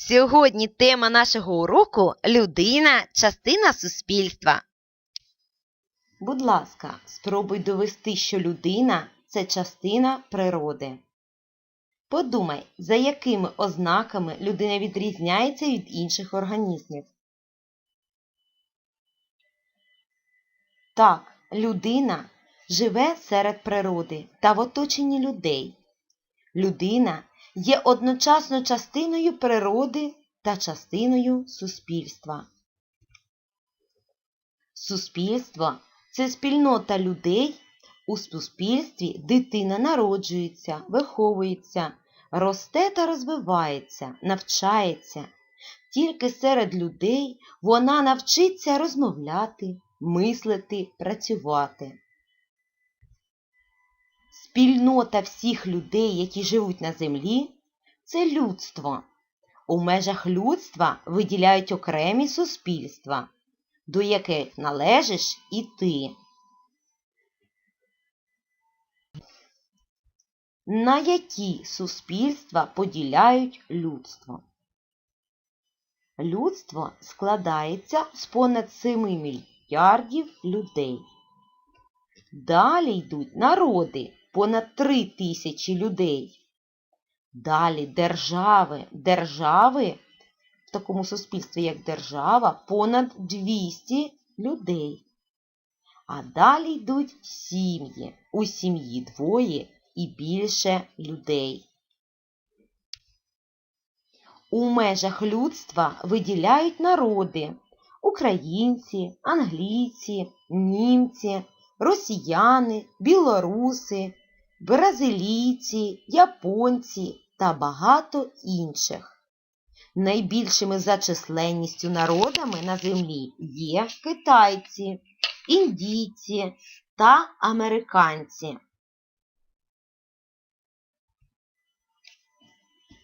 Сьогодні тема нашого уроку людина частина суспільства. Будь ласка, спробуй довести, що людина це частина природи. Подумай, за якими ознаками людина відрізняється від інших організмів. Так, людина живе серед природи та в оточенні людей. Людина є одночасно частиною природи та частиною суспільства. Суспільство це спільнота людей. У суспільстві дитина народжується, виховується, росте та розвивається, навчається. Тільки серед людей вона навчиться розмовляти, мислити, працювати. Спільнота всіх людей, які живуть на землі, це людство. У межах людства виділяють окремі суспільства, до яких належиш і ти. На які суспільства поділяють людство? Людство складається з понад 7 мільярдів людей. Далі йдуть народи понад 3 тисячі людей. Далі держави. Держави в такому суспільстві, як держава, понад 200 людей. А далі йдуть сім'ї. У сім'ї двоє і більше людей. У межах людства виділяють народи українці, англійці, німці, росіяни, білоруси, бразилійці, японці та багато інших. Найбільшими за численністю народами на землі є китайці, індійці та американці.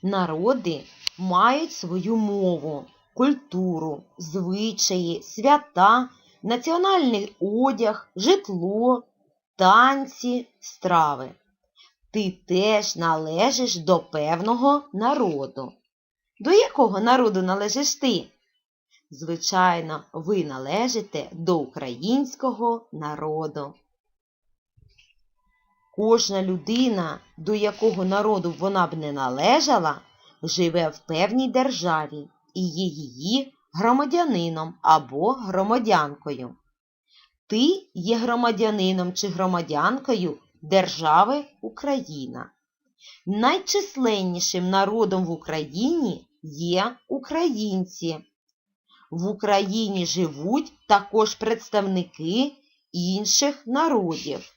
Народи мають свою мову, культуру, звичаї, свята, національний одяг, житло, танці, страви. Ти теж належиш до певного народу. До якого народу належиш ти? Звичайно, ви належите до українського народу. Кожна людина, до якого народу вона б не належала, живе в певній державі і є її громадянином або громадянкою. Ти є громадянином чи громадянкою держави Україна. Найчисленнішим народом в Україні є українці. В Україні живуть також представники інших народів.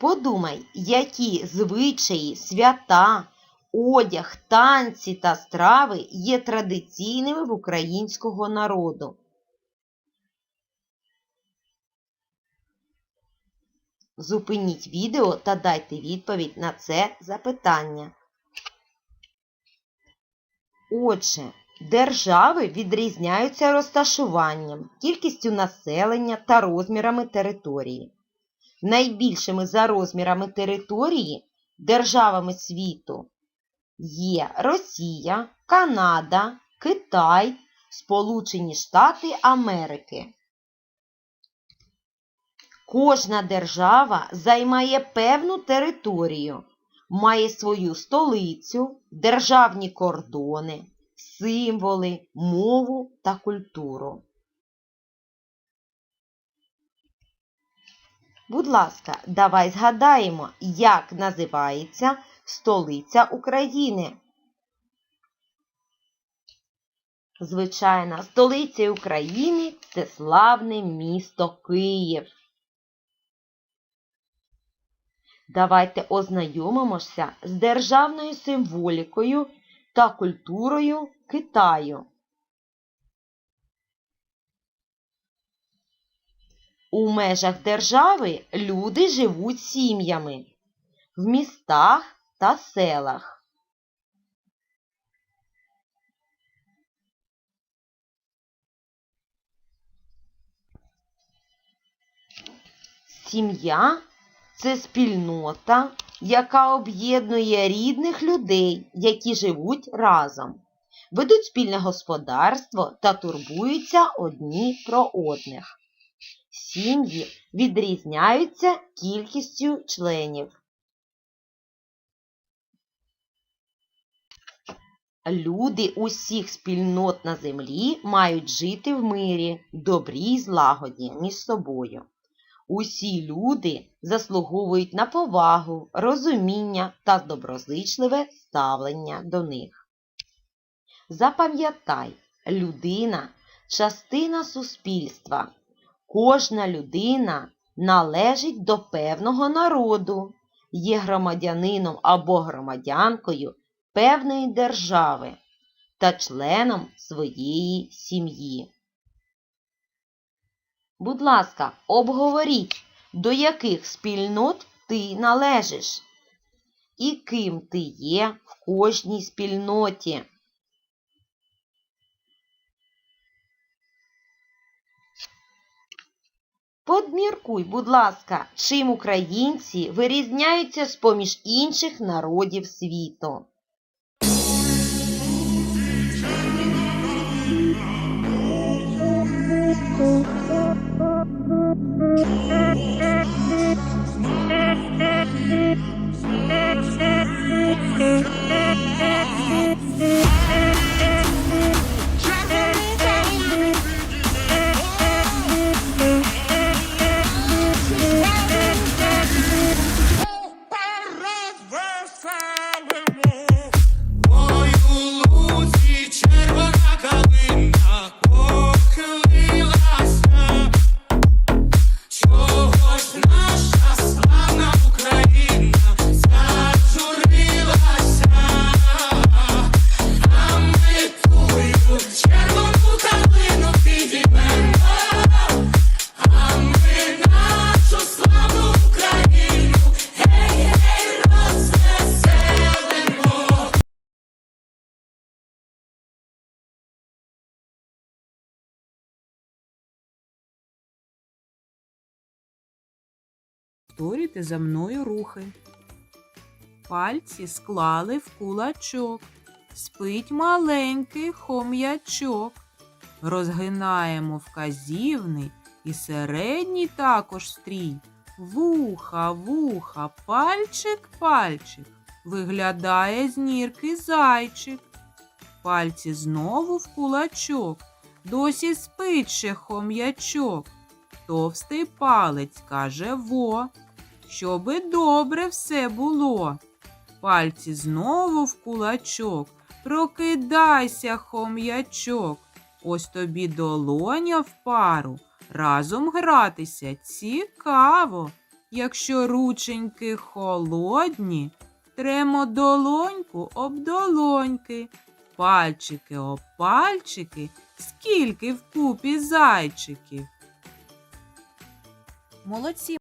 Подумай, які звичаї, свята, одяг, танці та страви є традиційними в українського народу. Зупиніть відео та дайте відповідь на це запитання. Отже, держави відрізняються розташуванням, кількістю населення та розмірами території. Найбільшими за розмірами території державами світу є Росія, Канада, Китай, Сполучені Штати Америки. Кожна держава займає певну територію, має свою столицю, державні кордони, символи, мову та культуру. Будь ласка, давай згадаємо, як називається столиця України. Звичайно, столиця України це славне місто Київ. Давайте ознайомимося з державною символікою та культурою Китаю. У межах держави люди живуть сім'ями в містах та селах. Сім'я це спільнота яка об'єднує рідних людей, які живуть разом, ведуть спільне господарство та турбуються одні про одних. Сім'ї відрізняються кількістю членів. Люди усіх спільнот на землі мають жити в мирі, добрі й злагоді між собою. Усі люди заслуговують на повагу, розуміння та доброзичливе ставлення до них. Запам'ятай, людина частина суспільства. Кожна людина належить до певного народу, є громадянином або громадянкою певної держави та членом своєї сім'ї. Будь ласка, обговоріть, до яких спільнот ти належиш і ким ти є в кожній спільноті. Подміркуй, будь ласка, чим українці вирізняються з-поміж інших народів світу. Повторюйте за мною рухи. Пальці склали в кулачок. Спить маленький хом'ячок. Розгинаємо вказівний і середній також стрій. Вуха, вуха, пальчик, пальчик. Виглядає з нірки зайчик. Пальці знову в кулачок. Досі спить ще хом'ячок. Товстий палець каже во, щоби добре все було. Пальці знову в кулачок. Прокидайся, хом'ячок. Ось тобі долоня в пару. Разом гратися цікаво. Якщо рученьки холодні, тремо долоньку об долоньки. Пальчики об пальчики, скільки вкупі зайчиків. Молодці!